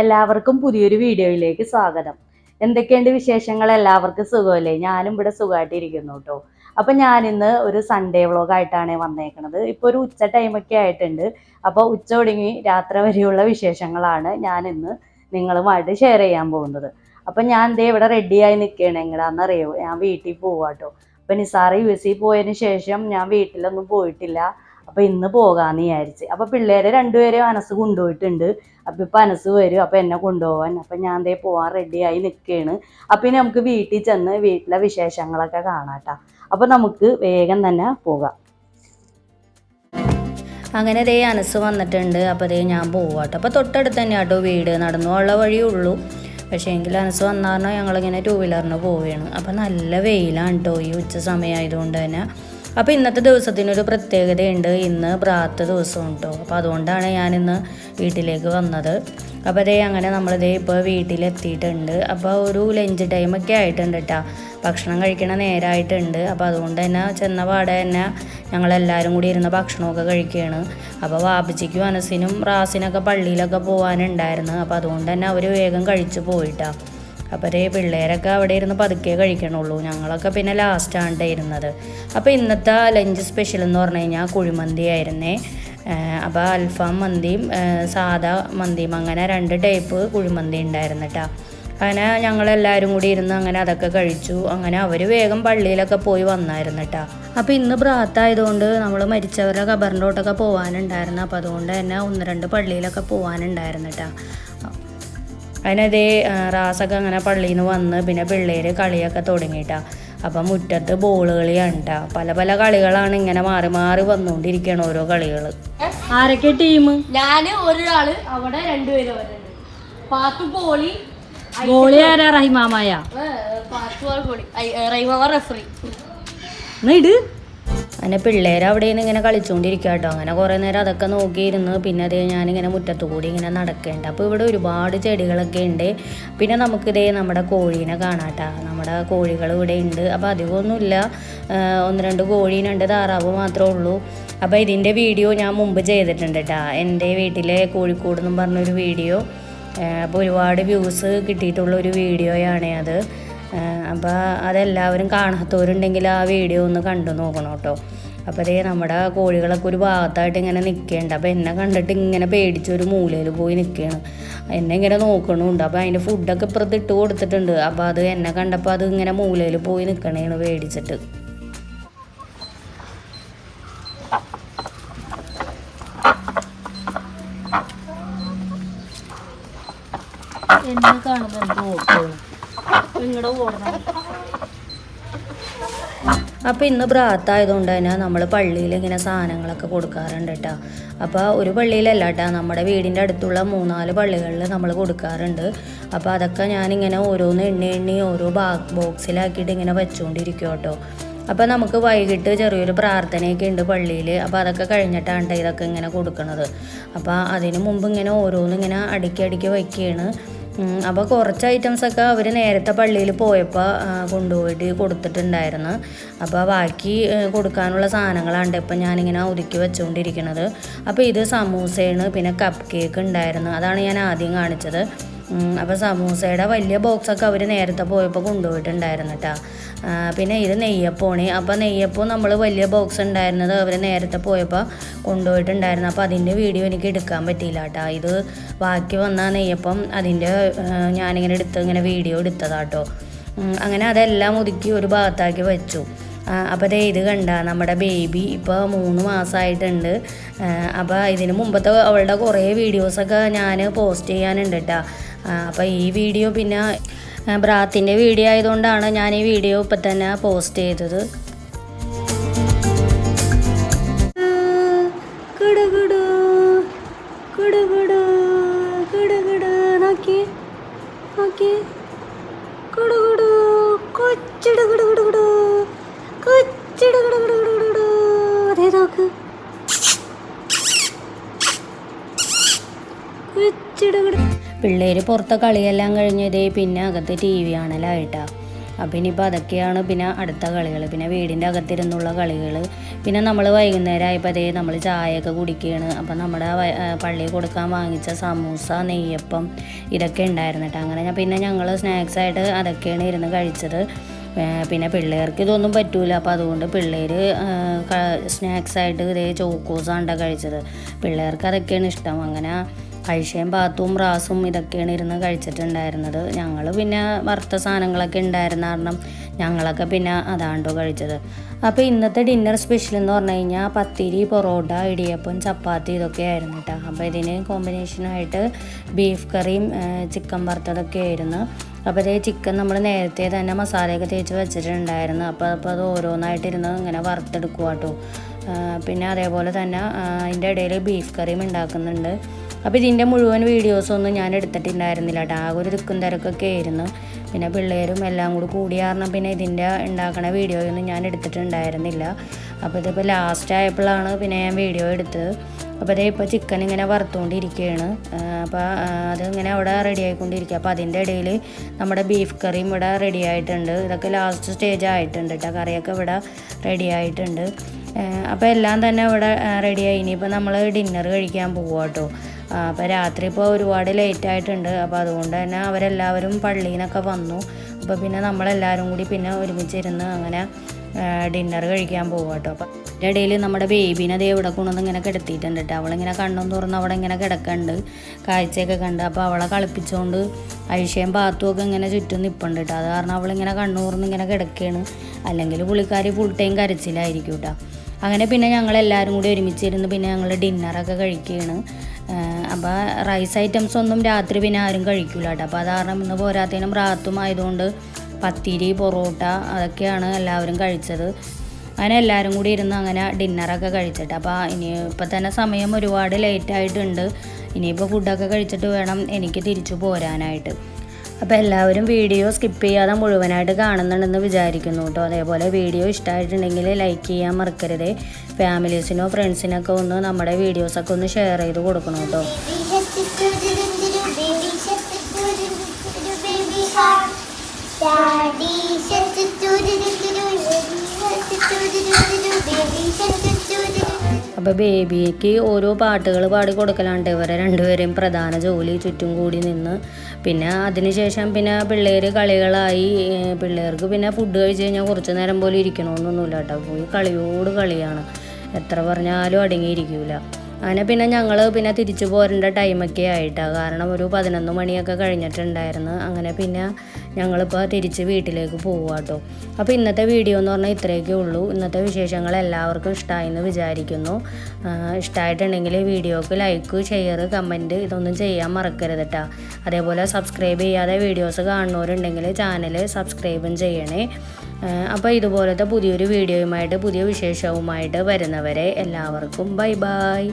എല്ലാവർക്കും പുതിയൊരു വീഡിയോയിലേക്ക് സ്വാഗതം. എന്തൊക്കെയുണ്ട് വിശേഷങ്ങൾ? എല്ലാവർക്കും സുഖമല്ലേ? ഞാനും ഇവിടെ സുഖമായിട്ടിരിക്കുന്നു കേട്ടോ. അപ്പം ഞാനിന്ന് ഒരു സൺഡേ വ്ളോഗായിട്ടാണ് വന്നേക്കുന്നത് ഇപ്പോൾ ഒരു ഉച്ച ടൈമൊക്കെ ആയിട്ടുണ്ട്. അപ്പോൾ ഉച്ച ഒടുങ്ങി രാത്രി വരെയുള്ള വിശേഷങ്ങളാണ് ഞാനിന്ന് നിങ്ങളുമായിട്ട് ഷെയർ ചെയ്യാൻ പോകുന്നത്. അപ്പം ഞാൻ ദേ ഇവിടെ റെഡിയായി നിൽക്കുകയാണ്. എങ്ങടാന്നറിയോ? ഞാൻ വീട്ടിൽ പോവാട്ടോ അപ്പം നിസാറ് യു എസ് സി പോയതിന് ശേഷം ഞാൻ വീട്ടിലൊന്നും പോയിട്ടില്ല. അപ്പം ഇന്ന് പോകാമെന്ന് വിചാരിച്ച്. അപ്പം പിള്ളേരെ രണ്ടുപേരെ അനസ് കൊണ്ടുപോയിട്ടുണ്ട്. അപ്പം ഇപ്പം അനസ് വരും. അപ്പം എന്നെ കൊണ്ടുപോകാൻ അപ്പം ഞാൻ ദേ പോകാൻ റെഡിയായി നിൽക്കുകയാണ് അപ്പം ഇനി നമുക്ക് വീട്ടിൽ ചെന്ന് വീട്ടിലെ വിശേഷങ്ങളൊക്കെ കാണാട്ടോ അപ്പം നമുക്ക് വേഗം തന്നെ പോകാം. അങ്ങനെ ദേ അനസ് വന്നിട്ടുണ്ട്. അപ്പോൾ ദേ ഞാൻ പോവാട്ടോ അപ്പോൾ തൊട്ടടുത്ത് തന്നെ ആട്ടോ വീട്. നടന്നു ഉള്ള വഴിയേ ഉള്ളൂ. പക്ഷേ എങ്കിൽ അനസ് വന്നാൽ ഞങ്ങളിങ്ങനെ ടൂ വീലറിന് പോവുകയാണ് അപ്പോൾ നല്ല വെയിലാണ് കേട്ടോ ഈ ഉച്ച സമയമായതുകൊണ്ട് തന്നെ. അപ്പോൾ ഇന്നത്തെ ദിവസത്തിനൊരു പ്രത്യേകതയുണ്ട്. ഇന്ന് പ്രാത്ത ദിവസം കേട്ടോ അപ്പോൾ അതുകൊണ്ടാണ് ഞാനിന്ന് വീട്ടിലേക്ക് വന്നത്. അപ്പോൾ അതേ അങ്ങനെ നമ്മളിതേ ഇപ്പോൾ വീട്ടിലെത്തിയിട്ടുണ്ട്. അപ്പോൾ ഒരു ലഞ്ച് ടൈമൊക്കെ ആയിട്ടുണ്ട് കേട്ടോ ഭക്ഷണം കഴിക്കണ നേരമായിട്ടുണ്ട് അപ്പോൾ അതുകൊണ്ട് തന്നെ ചെന്ന പാടെ തന്നെ ഞങ്ങളെല്ലാവരും കൂടി ഇരുന്ന് ഭക്ഷണമൊക്കെ കഴിക്കുകയാണ് അപ്പോൾ വാപ്പച്ചിക്കും അനസിനും റാസിനൊക്കെ പള്ളിയിലൊക്കെ പോകാനുണ്ടായിരുന്നു അപ്പോൾ അതുകൊണ്ട് തന്നെ അവർ വേഗം കഴിച്ചു പോയിട്ടാ. അപ്പോൾ അതേ പിള്ളേരൊക്കെ അവിടെ ഇരുന്ന് പതുക്കെ കഴിക്കണുള്ളൂ. ഞങ്ങളൊക്കെ പിന്നെ ലാസ്റ്റാണ് ഇരുന്നത്. അപ്പോൾ ഇന്നത്തെ ലഞ്ച് സ്പെഷ്യൽ എന്ന് പറഞ്ഞു കഴിഞ്ഞാൽ കുഴിമന്തി ആയിരുന്നേ. അപ്പോൾ അൽഫാം മന്തിയും സാദാ മന്തിയും അങ്ങനെ രണ്ട് ടൈപ്പ് കുഴിമന്തി ഉണ്ടായിരുന്നു കേട്ടോ അങ്ങനെ ഞങ്ങളെല്ലാവരും കൂടി ഇരുന്ന് അങ്ങനെ അതൊക്കെ കഴിച്ചു. അങ്ങനെ അവർ വേഗം പള്ളിയിലൊക്കെ പോയി വന്നായിരുന്നു കേട്ടോ അപ്പോൾ ഇന്ന് പ്രാത്തായതുകൊണ്ട് നമ്മൾ മരിച്ചവരുടെ ഖബറിന്റെ പോകാനുണ്ടായിരുന്നു അപ്പോൾ അതുകൊണ്ട് തന്നെ ഒന്ന് രണ്ട് പള്ളിയിലൊക്കെ പോകാനുണ്ടായിരുന്നു കേട്ടോ അതിനതേ റാസൊക്കെ അങ്ങനെ പള്ളിയിൽ നിന്ന് വന്ന് പിന്നെ പിള്ളേർ കളിയൊക്കെ തുടങ്ങിയിട്ടാ. അപ്പം മുറ്റത്ത് ബോൾ കളിയാണ്. പല പല കളികളാണ് ഇങ്ങനെ മാറി മാറി വന്നുകൊണ്ടിരിക്കുകയാണ് ഓരോ കളികൾ ആരൊക്കെ ടീം ഞാൻ ഒരാൾ അവിടെ രണ്ടുപേരും വരുന്നുണ്ട് പാത്തു പോളി ഗോളി ആരാ? റഹിമാമായ? റഹിമാമ റെഫറി ഇട്. അങ്ങനെ പിള്ളേർ അവിടെ നിന്ന് ഇങ്ങനെ കളിച്ചുകൊണ്ടിരിക്കുക കേട്ടോ അങ്ങനെ കുറേ നേരം അതൊക്കെ നോക്കിയിരുന്ന്. പിന്നെ അതേ ഞാനിങ്ങനെ മുറ്റത്തു കൂടി ഇങ്ങനെ നടക്കേണ്ട. അപ്പോൾ ഇവിടെ ഒരുപാട് ചെടികളൊക്കെ ഉണ്ട് പിന്നെ നമുക്കിതേ നമ്മുടെ കോഴീനെ കാണാട്ടാ നമ്മുടെ കോഴികൾ ഇവിടെ ഉണ്ട് അപ്പോൾ അധികമൊന്നുമില്ല ഒന്ന് രണ്ട് കോഴീനുണ്ട് താറാവ് മാത്രമേ ഉള്ളൂ. അപ്പോൾ ഇതിന്റെ വീഡിയോ ഞാൻ മുമ്പ് ചെയ്തിട്ടുണ്ട് കേട്ടോ എന്റെ വീട്ടിലെ കോഴിക്കോട് എന്നും പറഞ്ഞൊരു വീഡിയോ. അപ്പോൾ ഒരുപാട് വ്യൂസ് കിട്ടിയിട്ടുള്ള ഒരു വീഡിയോയാണ് അത്. അപ്പോൾ അതെല്ലാവരും കാണാത്തവരുണ്ടെങ്കിൽ ആ വീഡിയോ ഒന്ന് കണ്ടു നോക്കണം കേട്ടോ. അപ്പോൾ അതേ നമ്മുടെ കോഴികളൊക്കെ ഒരു ഭാഗത്തായിട്ട് ഇങ്ങനെ നിൽക്കേണ്ട അപ്പോൾ എന്നെ കണ്ടിട്ട് ഇങ്ങനെ പേടിച്ച് ഒരു മൂലയിൽ പോയി നിൽക്കുകയാണ് എന്നെ ഇങ്ങനെ നോക്കണമുണ്ട് അപ്പോൾ അതിന്റെ ഫുഡൊക്കെ ഇപ്പുറത്ത് ഇട്ട് കൊടുത്തിട്ടുണ്ട്. അപ്പോൾ അത് എന്നെ കണ്ടപ്പോൾ അത് ഇങ്ങനെ മൂലയിൽ പോയി നിൽക്കണേണ് പേടിച്ചിട്ട്. എന്നെ കാണുന്നുണ്ട് നിങ്ങളുടെ ഓടണം അപ്പോൾ ഇന്ന് പ്രാത്തായതുകൊണ്ട് തന്നെ നമ്മൾ പള്ളിയിൽ ഇങ്ങനെ സാധനങ്ങളൊക്കെ കൊടുക്കാറുണ്ട് കേട്ടോ അപ്പോൾ ഒരു പള്ളിയിലല്ല കേട്ടോ നമ്മുടെ വീടിന്റെ അടുത്തുള്ള മൂന്നാൽ പള്ളികളിൽ നമ്മൾ കൊടുക്കാറുണ്ട്. അപ്പോൾ അതൊക്കെ ഞാനിങ്ങനെ ഓരോന്ന് എണ്ണി എണ്ണി ഓരോ ബാ ബോക്സിലാക്കിയിട്ട് ഇങ്ങനെ വെച്ചുകൊണ്ടിരിക്കും കേട്ടോ അപ്പോൾ നമുക്ക് വൈകിട്ട് ചെറിയൊരു പ്രാർത്ഥനയൊക്കെ ഉണ്ട് പള്ളിയിൽ അപ്പോൾ അതൊക്കെ കഴിഞ്ഞിട്ടാണ് ട്ടോ ഇതൊക്കെ ഇങ്ങനെ കൊടുക്കുന്നത് അപ്പോൾ അതിന് മുമ്പ് ഇങ്ങനെ ഓരോന്ന് ഇങ്ങനെ അടുക്കി അടുക്കി വയ്ക്കുകയാണ് അപ്പോൾ കുറച്ച് ഐറ്റംസൊക്കെ അവർ നേരത്തെ പള്ളിയിൽ പോയപ്പോൾ കൊണ്ടുപോയിട്ട് കൊടുത്തിട്ടുണ്ടായിരുന്നു. അപ്പോൾ ബാക്കി കൊടുക്കാനുള്ള സാധനങ്ങളാണ് ഇപ്പം ഞാനിങ്ങനെ ഒതുക്കി വെച്ചുകൊണ്ടിരിക്കുന്നത് അപ്പോൾ ഇത് സമൂസയാണ് പിന്നെ കപ്പ് കേക്ക് ഉണ്ടായിരുന്നു. അതാണ് ഞാൻ ആദ്യം കാണിച്ചത്. അപ്പോൾ സമൂസയുടെ വലിയ ബോക്സൊക്കെ അവർ നേരത്തെ പോയപ്പോൾ കൊണ്ടുപോയിട്ടുണ്ടായിരുന്നു കേട്ടോ പിന്നെ ഇത് നെയ്യപ്പോണി അപ്പോൾ നെയ്യപ്പം നമ്മൾ വലിയ ബോക്സ് ഉണ്ടായിരുന്നത് അവർ നേരത്തെ പോയപ്പോൾ കൊണ്ടുപോയിട്ടുണ്ടായിരുന്നു. അപ്പോൾ അതിന്റെ വീഡിയോ എനിക്ക് എടുക്കാൻ പറ്റിയില്ല കേട്ടോ ഇത് ബാക്കി വന്ന നെയ്യപ്പം അതിന്റെ ഞാനിങ്ങനെ എടുത്ത് ഇങ്ങനെ വീഡിയോ എടുത്തതാട്ടോ അങ്ങനെ അതെല്ലാം ഒതുക്കി ഒരു ഭാഗത്താക്കി വെച്ചു. അപ്പോൾ ദേ ഇത് കണ്ട നമ്മുടെ ബേബി ഇപ്പോൾ മൂന്ന് മാസമായിട്ടുണ്ട് അപ്പോൾ ഇതിന് മുമ്പത്തെ അവളുടെ കുറേ വീഡിയോസൊക്കെ ഞാൻ പോസ്റ്റ് ചെയ്യാനുണ്ട് കേട്ടോ അപ്പോൾ ഈ വീഡിയോ പിന്നെ ബ്രാത്തിന്റെ വീഡിയോ ആയതുകൊണ്ടാണ് ഞാൻ ഈ വീഡിയോ ഇപ്പം തന്നെ പോസ്റ്റ് ചെയ്തത്. പിള്ളേര് പുറത്തെ കളിയെല്ലാം കഴിഞ്ഞതേ പിന്നെ അകത്ത് ടി വി കാണലായിട്ടാ. അപ്പം ഇനിയിപ്പോൾ അതൊക്കെയാണ് പിന്നെ അടുത്ത കളികൾ പിന്നെ വീടിന്റെ അകത്തിരുന്നുള്ള കളികൾ പിന്നെ നമ്മൾ വൈകുന്നേരം ആയപ്പോൾ അതേ നമ്മൾ ചായയൊക്കെ കുടിക്കുകയാണ് അപ്പം നമ്മുടെ പള്ളിയിൽ കൊടുക്കാൻ വാങ്ങിച്ച സമൂസ നെയ്യപ്പം ഇതൊക്കെ ഉണ്ടായിരുന്നു കേട്ടോ. അങ്ങനെ പിന്നെ ഞങ്ങൾ സ്നാക്സായിട്ട് അതൊക്കെയാണ് ഇരുന്ന് കഴിച്ചത്. പിന്നെ പിള്ളേർക്ക് ഇതൊന്നും പറ്റൂല. അപ്പോൾ അതുകൊണ്ട് പിള്ളേർ സ്നാക്സായിട്ട് ഇതേ ചോക്കോസാണ്ടാണ് കഴിച്ചത്. പിള്ളേർക്ക് അതൊക്കെയാണ് ഇഷ്ടം. അങ്ങനെ കഴിച്ചയും പാത്തും റാസും ഇതൊക്കെയാണ് ഇരുന്ന് കഴിച്ചിട്ടുണ്ടായിരുന്നത്. ഞങ്ങൾ പിന്നെ വറുത്ത സാധനങ്ങളൊക്കെ ഉണ്ടായിരുന്ന കാരണം ഞങ്ങളൊക്കെ പിന്നെ അതാണ്ടോ കഴിച്ചത്. അപ്പോൾ ഇന്നത്തെ ഡിന്നർ സ്പെഷ്യൽ എന്ന് പറഞ്ഞു കഴിഞ്ഞാൽ പത്തിരി പൊറോട്ട ഇടിയപ്പം ചപ്പാത്തി ഇതൊക്കെ ആയിരുന്നു കേട്ടോ അപ്പോൾ ഇതിന് കോമ്പിനേഷനായിട്ട് ബീഫ് കറിയും ചിക്കൻ വറുത്തതൊക്കെ ആയിരുന്നു. അപ്പോൾ അതേ ചിക്കൻ നമ്മൾ നേരത്തെ തന്നെ മസാലയൊക്കെ തേച്ച് വെച്ചിട്ടുണ്ടായിരുന്നു. അപ്പോൾ അപ്പോൾ അത് ഓരോന്നായിട്ടിരുന്ന് ഇങ്ങനെ വറുത്തെടുക്കുക കേട്ടോ പിന്നെ അതേപോലെ തന്നെ അതിന്റെ ഇടയിൽ ബീഫ് കറിയും ഉണ്ടാക്കുന്നുണ്ട്. അപ്പോൾ ഇതിന്റെ മുഴുവൻ വീഡിയോസൊന്നും ഞാൻ എടുത്തിട്ടുണ്ടായിരുന്നില്ല കേട്ടോ ആകെ ഒരു തിക്കും തിരക്കൊക്കെ ആയിരുന്നു. പിന്നെ പിള്ളേരും എല്ലാം കൂടി കൂടി കാരണം പിന്നെ ഇതിന്റെ ഉണ്ടാക്കണ വീഡിയോയൊന്നും ഞാൻ എടുത്തിട്ടുണ്ടായിരുന്നില്ല. അപ്പോൾ ഇതിപ്പോൾ ലാസ്റ്റ് ആയപ്പോഴാണ് പിന്നെ ഞാൻ വീഡിയോ എടുത്തത്. അപ്പോൾ അതേ ഇപ്പോൾ ചിക്കൻ ഇങ്ങനെ വറുത്തുകൊണ്ടിരിക്കുകയാണ്. അപ്പോൾ അതിങ്ങനെ അവിടെ റെഡി ആയിക്കൊണ്ടിരിക്കുക. അപ്പോൾ അതിന്റെ ഇടയിൽ നമ്മുടെ ബീഫ് കറിയും ഇവിടെ റെഡി ആയിട്ടുണ്ട്. ഇതൊക്കെ ലാസ്റ്റ് സ്റ്റേജ് ആയിട്ടുണ്ട് കേട്ടോ കറിയൊക്കെ ഇവിടെ റെഡി ആയിട്ടുണ്ട്. അപ്പോൾ എല്ലാം തന്നെ ഇവിടെ റെഡിയായി ഇനിയിപ്പോൾ നമ്മൾ ഡിന്നർ കഴിക്കാൻ പോവുക കേട്ടോ അപ്പോൾ രാത്രി ഇപ്പോൾ ഒരുപാട് ലേറ്റ് ആയിട്ടുണ്ട്. അപ്പോൾ അതുകൊണ്ട് തന്നെ അവരെല്ലാവരും പള്ളിയിൽ നിന്നൊക്കെ വന്നു. അപ്പോൾ പിന്നെ നമ്മളെല്ലാവരും കൂടി പിന്നെ ഒരുമിച്ചിരുന്ന് അങ്ങനെ ഡിന്നർ കഴിക്കാൻ പോകും കേട്ടോ അപ്പം അതിന്റെ ഇടയിൽ നമ്മുടെ ബേബീനെ അതേ ഇവിടെ കൊണ്ടുവന്ന് ഇങ്ങനെ കിടത്തിയിട്ടുണ്ട് കേട്ടോ. അവളിങ്ങനെ കണ്ണും തുറന്ന് അവിടെ ഇങ്ങനെ കിടക്കുന്നുണ്ട് കാഴ്ചയൊക്കെ കണ്ട്. അപ്പോൾ അവളെ കളിപ്പിച്ചുകൊണ്ട് ഐഷയും ബാത്തുമൊക്കെ ഇങ്ങനെ ചുറ്റും നിൽപ്പുണ്ട് കേട്ടോ. അത് കാരണം അവളിങ്ങനെ കണ്ണു തുറന്ന് ഇങ്ങനെ കിടക്കുകയാണ് അല്ലെങ്കിൽ പുള്ളിക്കാരി ഫുൾ ടൈം കരച്ചിലായിരിക്കും കേട്ടോ. അങ്ങനെ പിന്നെ ഞങ്ങൾ എല്ലാവരും കൂടി ഒരുമിച്ചിരുന്ന് പിന്നെ ഞങ്ങൾ ഡിന്നറൊക്കെ കഴിക്കുകയാണ്. അപ്പോൾ റൈസ് ഐറ്റംസ് ഒന്നും രാത്രി പിന്നെ ആരും കഴിക്കില്ല കേട്ടോ. അപ്പോൾ അത് കാരണം ഇന്ന് പോരാത്തതിനും റാത്തും ആയതുകൊണ്ട് പത്തിരി പൊറോട്ട അതൊക്കെയാണ് എല്ലാവരും കഴിച്ചത്. അങ്ങനെ എല്ലാവരും കൂടി ഇരുന്ന് അങ്ങനെ ഡിന്നറൊക്കെ കഴിച്ചിട്ട്. അപ്പോൾ ഇനി ഇപ്പം തന്നെ സമയം ഒരുപാട് ലേറ്റ് ആയിട്ടുണ്ട്. ഇനിയിപ്പോൾ ഫുഡൊക്കെ കഴിച്ചിട്ട് വേണം എനിക്ക് തിരിച്ചു പോരാനായിട്ട്. അപ്പോൾ എല്ലാവരും വീഡിയോ സ്കിപ്പ് ചെയ്യാതെ മുഴുവനായിട്ട് കാണുന്നുണ്ടെന്ന് വിചാരിക്കുന്നു കേട്ടോ. അതേപോലെ വീഡിയോ ഇഷ്ടമായിട്ടുണ്ടെങ്കിൽ ലൈക്ക് ചെയ്യാൻ മറക്കരുത്. ഫാമിലീസിനോ ഫ്രണ്ട്സിനൊക്കെ ഒന്ന് നമ്മുടെ വീഡിയോസൊക്കെ ഒന്ന് ഷെയർ ചെയ്ത് കൊടുക്കണം കേട്ടോ. അപ്പോൾ ബേബിക്ക് ഓരോ പാട്ടുകൾ പാടി കൊടുക്കലാണ്ട് ഇവരെ രണ്ടുപേരെയും പ്രധാന ജോലി ചുറ്റും കൂടി നിന്ന്. പിന്നെ അതിനുശേഷം പിന്നെ പിള്ളേർ കളികളായി. പിള്ളേർക്ക് പിന്നെ ഫുഡ് കഴിച്ച് കഴിഞ്ഞാൽ കുറച്ച് നേരം പോലും ഇരിക്കണമെന്നൊന്നുമില്ല കേട്ടോ. പോയി കളിയോട് കളിയാണ്. എത്ര പറഞ്ഞാലും അടങ്ങിയിരിക്കൂല. അങ്ങനെ പിന്നെ ഞങ്ങൾ പിന്നെ തിരിച്ചു പോരേണ്ട ടൈമൊക്കെ ആയിട്ടാണ് കാരണം ഒരു പതിനൊന്ന് മണിയൊക്കെ കഴിഞ്ഞിട്ടുണ്ടായിരുന്നു. അങ്ങനെ പിന്നെ ഞങ്ങളിപ്പോൾ തിരിച്ച് വീട്ടിലേക്ക് പോവുക കേട്ടോ അപ്പോൾ ഇന്നത്തെ വീഡിയോ എന്ന് പറഞ്ഞാൽ ഇത്രയൊക്കെ ഉള്ളൂ. ഇന്നത്തെ വിശേഷങ്ങൾ എല്ലാവർക്കും ഇഷ്ടമായെന്ന് വിചാരിക്കുന്നു. ഇഷ്ടമായിട്ടുണ്ടെങ്കിൽ വീഡിയോക്ക് ലൈക്ക് ഷെയർ കമന്റ് ഇതൊന്നും ചെയ്യാൻ മറക്കരുത് കേട്ടോ അതേപോലെ സബ്സ്ക്രൈബ് ചെയ്യാതെ വീഡിയോസ് കാണുന്നവരുണ്ടെങ്കിൽ ചാനൽ സബ്സ്ക്രൈബും ചെയ്യണേ. അപ്പോൾ ഇതുപോലത്തെ പുതിയൊരു വീഡിയോയുമായിട്ട് പുതിയ വിശേഷവുമായിട്ട് വരുന്നവരെ എല്ലാവർക്കും ബൈ ബൈ